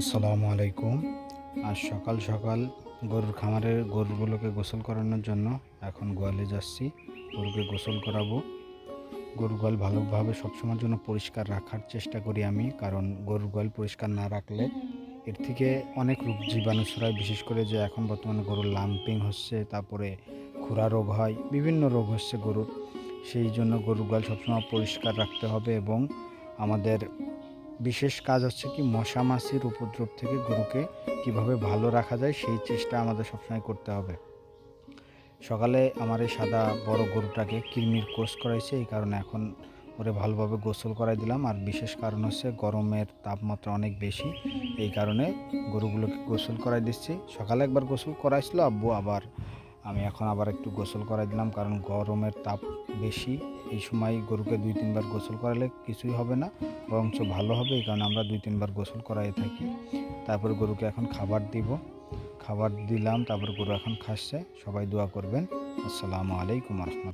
আসসালামু আলাইকুম। আজ সকাল সকাল গরুর খামারের গরুগুলোকে গোসল করানোর জন্য এখন গোয়ালে যাচ্ছি। গরুকে গোসল করাবো। গরুর গোয়াল ভালোভাবে সবসময়ের জন্য পরিষ্কার রাখার চেষ্টা করি আমি, কারণ গরুর গোয়াল পরিষ্কার না রাখলে এর থেকে অনেক রোগ জীবাণু ছড়ায়, বিশেষ করে যে এখন বর্তমানে গরুর লাম্পিং হচ্ছে, তারপরে খুরা রোগ হয়, বিভিন্ন রোগ হচ্ছে গরুর। সেই জন্য গরুর গোয়াল সবসময় পরিষ্কার রাখতে হবে এবং আমাদের বিশেষ কাজ হচ্ছে কি মশা মাছির উপদ্রব থেকে গরুকে কীভাবে ভালো রাখা যায় সেই চেষ্টা আমাদের সবসময় করতে হবে। সকালে আমার এই সাদা বড় গরুটাকে কৃমির কোষ করাইছে, এই কারণে এখন ওরে ভালোভাবে গোসল করাই দিলাম। আর বিশেষ কারণ হচ্ছে গরমের তাপমাত্রা অনেক বেশি, এই কারণে গরুগুলোকে গোসল করাই দিচ্ছি। সকালে একবার গোসল করাইছিল, আব্বু আবার আমি এখন আবার একটু গোসল করাই দিলাম, কারণ গরমের তাপ বেশি। এই সময় গরুকে দুই তিনবার গোসল করালে কিছুই হবে না, বরঞ্চ ভালো হবে, এই কারণে আমরা দুই তিনবার গোসল করাই থাকি। তারপর গরুকে এখন খাবার দিব। খাবার দিলাম, তারপর গরু এখন খাসছে সবাই দোয়া করবেন। আসসালামু আলাইকুম রহমত